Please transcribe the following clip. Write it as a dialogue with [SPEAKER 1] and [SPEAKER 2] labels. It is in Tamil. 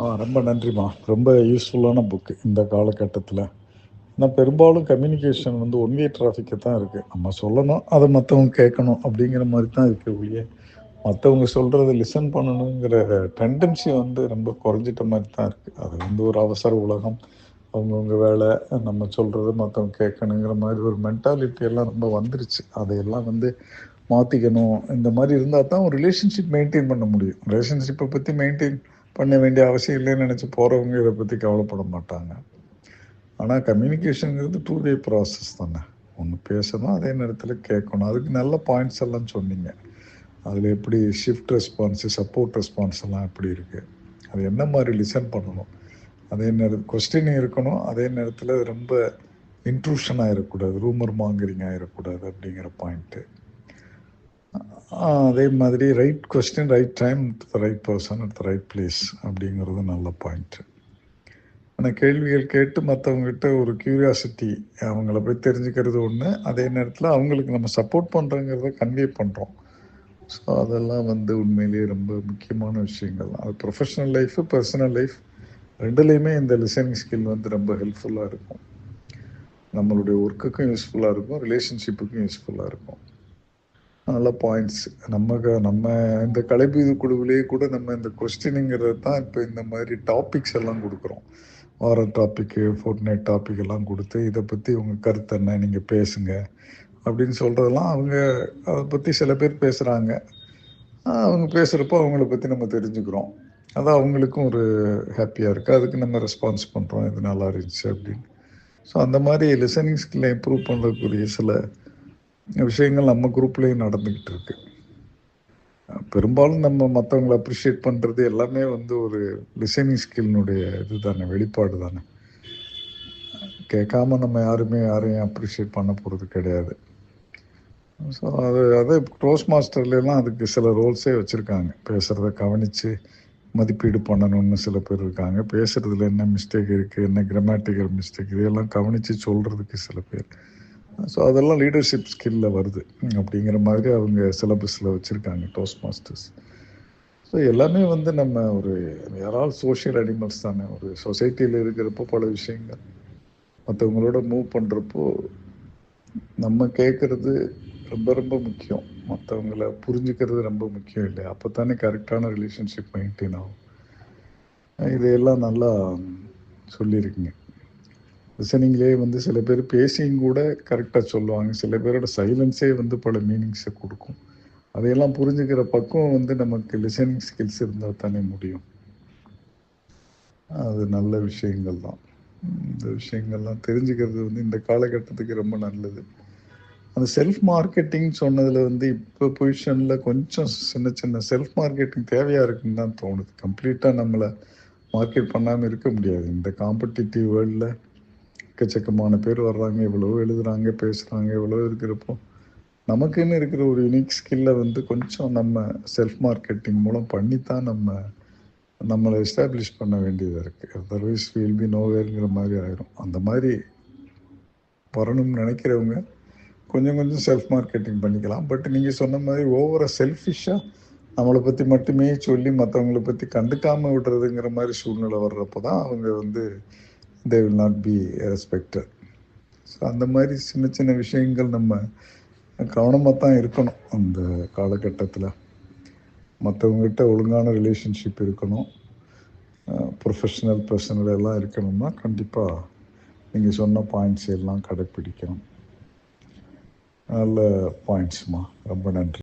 [SPEAKER 1] ஆ ரொம்ப நன்றிம்மா. ரொம்ப யூஸ்ஃபுல்லான புக்கு இந்த காலகட்டத்தில். ஏன்னா பெரும்பாலும் கம்யூனிகேஷன் வந்து ஒன் வே டிராஃபிக்கை தான் இருக்குது நம்ம சொல்லணும் அதை மற்றவங்க கேட்கணும் அப்படிங்கிற மாதிரி தான் இருக்குது ஒழிய மற்றவங்க சொல்கிறத லிசன் பண்ணணுங்கிற டெண்டன்சி வந்து ரொம்ப குறைஞ்சிட்ட மாதிரி தான் இருக்குது அது வந்து ஒரு அவசர உலகம். அவங்கவுங்க வேலை நம்ம சொல்கிறத மற்றவங்க கேட்கணுங்கிற மாதிரி ஒரு மென்டாலிட்டி எல்லாம் ரொம்ப வந்துருச்சு. அதையெல்லாம் வந்து மாற்றிக்கணும் இந்த மாதிரி இருந்தால் தான் ஒரு ரிலேஷன்ஷிப் மெயின்டைன் பண்ண முடியும். ரிலேஷன்ஷிப்பை பற்றி மெயின்டைன் பண்ண வேண்டிய அவசியம் இல்லைன்னு நினச்சி போகிறவங்க இதை பற்றி கவலைப்பட மாட்டாங்க. ஆனால் கம்யூனிகேஷனுங்கிறது டூ வே ப்ராசஸ் தானே. ஒன்று பேசணும் அதே நேரத்தில் கேட்கணும். அதுக்கு நல்ல பாயிண்ட்ஸ் எல்லாம் சொன்னீங்க. அதில் எப்படி ஷிஃப்ட் ரெஸ்பான்ஸு சப்போர்ட் ரெஸ்பான்ஸ் எல்லாம் எப்படி இருக்குது அது என்ன மாதிரி லிசன் பண்ணணும்? அதே நேரம் கொஸ்டின் இருக்கணும். அதே நேரத்தில் ரொம்ப இன்ட்ரூஷன் ஆகிடக்கூடாது ரூமர் மாங்கரிங் ஆகிடக்கூடாது அப்படிங்கிற பாயிண்ட்டு அதே மாதிரி right question right time the right person at the right place அப்படிங்கிறது நல்ல பாயிண்ட்டு ஆனால் கேள்விகள் கேட்டு மற்றவங்ககிட்ட ஒரு க்யூரியாசிட்டி அவங்கள போய் தெரிஞ்சுக்கிறது ஒன்று அதே நேரத்தில் அவங்களுக்கு நம்ம சப்போர்ட் பண்ணுறோங்கிறத கன்வே பண்ணுறோம் ஸோ அதெல்லாம் வந்து உண்மையிலேயே ரொம்ப முக்கியமான விஷயங்கள் அது ப்ரொஃபஷனல் லைஃபு பர்சனல் லைஃப் ரெண்டுலேயுமே இந்த லிசனிங் ஸ்கில் வந்து ரொம்ப ஹெல்ப்ஃபுல்லாக இருக்கும். நம்மளுடைய ஒர்க்குக்கும் யூஸ்ஃபுல்லாக இருக்கும் ரிலேஷன்ஷிப்புக்கும் யூஸ்ஃபுல்லாக இருக்கும். நல்ல பாயிண்ட்ஸ் நம்ம நம்ம இந்த கலைப்பீது குழுவிலேயே கூட நம்ம இந்த கொஸ்டினுங்கிறது தான் இப்போ இந்த மாதிரி டாபிக்ஸ் எல்லாம் கொடுக்குறோம். வார டாப்பிக்கு ஃபோர்ட் நைட் டாபிக் எல்லாம் கொடுத்து இதை பற்றி உங்கள் கருத்து என்ன? நீங்கள் பேசுங்க. அப்படின்னு சொல்கிறதெல்லாம் அவங்க அதை பற்றி சில பேர் பேசுகிறாங்க அவங்க பேசுகிறப்போ அவங்கள பற்றி நம்ம தெரிஞ்சுக்கிறோம். அது அவங்களுக்கும் ஒரு ஹாப்பியாக இருக்குது அதுக்கு நம்ம ரெஸ்பான்ஸ் பண்ணுறோம் இது நல்லா இருந்துச்சு அப்படின்னு. ஸோ அந்த மாதிரி லிசனிங் ஸ்கில்லை இம்ப்ரூவ் பண்ணுறதுக்குரிய சில விஷயங்கள் நம்ம குரூப்லேயும் நடந்துக்கிட்டு இருக்கு. பெரும்பாலும் நம்ம மற்றவங்களை அப்ரிஷியேட் பண்ணுறது எல்லாமே வந்து ஒரு லிசனிங் ஸ்கில்னுடைய இது தானே வெளிப்பாடு தானே. கேட்காம நம்ம யாருமே யாரையும் அப்ரிஷியேட் பண்ண போகிறது கிடையாது. ஸோ அது அதே க்ளோஸ் மாஸ்டர்லாம் அதுக்கு சில ரோல்ஸே வச்சுருக்காங்க. பேசுகிறத கவனித்து மதிப்பீடு பண்ணணும்னு சில பேர் இருக்காங்க. பேசுகிறதுல என்ன மிஸ்டேக் இருக்குது என்ன கிராமட்டிக்கல் மிஸ்டேக் இதையெல்லாம் கவனித்து சொல்கிறதுக்கு சில பேர் ஸோ அதெல்லாம் லீடர்ஷிப் ஸ்கில்ல வருது. அப்படிங்கிற மாதிரி அவங்க சிலபஸில் வச்சுருக்காங்க டோஸ்ட் மாஸ்டர்ஸ் ஸோ எல்லாமே வந்து நம்ம ஒரு யாராவது சோஷியல் அனிமல்ஸ் தானே. ஒரு சொசைட்டியில் இருக்கிறப்போ பல விஷயங்கள். மற்றவங்களோட மூவ் பண்ணுறப்போ நம்ம கேட்குறது ரொம்ப ரொம்ப முக்கியம். மற்றவங்கள புரிஞ்சுக்கிறது ரொம்ப முக்கியம் இல்லை அப்போ தானே கரெக்டான ரிலேஷன்ஷிப் மெயின்டைன் ஆகும். இதையெல்லாம் நல்லா சொல்லியிருக்கீங்க. லிசனிங்லேயே வந்து சில பேர் பேசியும் கூட கரெக்டாக சொல்லுவாங்க. சில பேரோட சைலன்ஸே வந்து பல மீனிங்ஸை கொடுக்கும். அதையெல்லாம் புரிஞ்சுக்கிற பக்குவம் வந்து நமக்கு லிசனிங் ஸ்கில்ஸ் இருந்தால் தானே முடியும். அது நல்ல விஷயங்கள் தான். இந்த விஷயங்கள்லாம் தெரிஞ்சுக்கிறது வந்து இந்த காலகட்டத்துக்கு ரொம்ப நல்லது. அந்த செல்ஃப் மார்க்கெட்டிங் சொன்னதில் வந்து இப்போ பொசிஷனில் கொஞ்சம் சின்ன சின்ன செல்ஃப் மார்க்கெட்டிங் தேவையாக இருக்குன்னு தான் தோணுது. கம்ப்ளீட்டாக நம்மளை மார்க்கெட் பண்ணாமல் இருக்க முடியாது. இந்த காம்படிட்டிவ் வேர்ல்டில் எக்கச்சக்கமான பேர் வர்றாங்க எவ்வளோ எழுதுகிறாங்க பேசுகிறாங்க எவ்வளோ இருக்கிறப்போ. நமக்குன்னு இருக்கிற ஒரு யூனிக் ஸ்கில்லை வந்து கொஞ்சம் நம்ம செல்ஃப் மார்க்கெட்டிங் மூலம் பண்ணித்தான் நம்ம நம்மளை எஸ்டாப்ளிஷ் பண்ண வேண்டியதாக இருக்குது அதர்வைஸ் வில் பி நோவேருங்கிற மாதிரி ஆயிரும். அந்த மாதிரி வரணும்னு நினைக்கிறவங்க கொஞ்சம் கொஞ்சம் செல்ஃப் மார்க்கெட்டிங் பண்ணிக்கலாம். பட் நீங்கள் சொன்ன மாதிரி ஓவராக செல்ஃபிஷாக நம்மளை பற்றி மட்டுமே சொல்லி மற்றவங்கள பற்றி கண்டுக்காமல் விடுறதுங்கிற மாதிரி சூழ்நிலை வர்றப்போ தான் அவங்க வந்து they will not be respected so அந்த மாதிரி சின்ன சின்ன விஷயங்கள் நம்ம கவனமாக தான் இருக்கணும் அந்த காலகட்டத்தில். மற்றவங்ககிட்ட ஒழுங்கான ரிலேஷன்ஷிப் இருக்கணும். ப்ரொஃபஷ்னல் பர்சனல் எல்லாம் இருக்கணும்னா கண்டிப்பாக நீங்கள் சொன்ன பாயிண்ட்ஸ் எல்லாம் கடைப்பிடிக்கணும். நல்ல பாயிண்ட்ஸ்மா ரொம்ப நன்றி.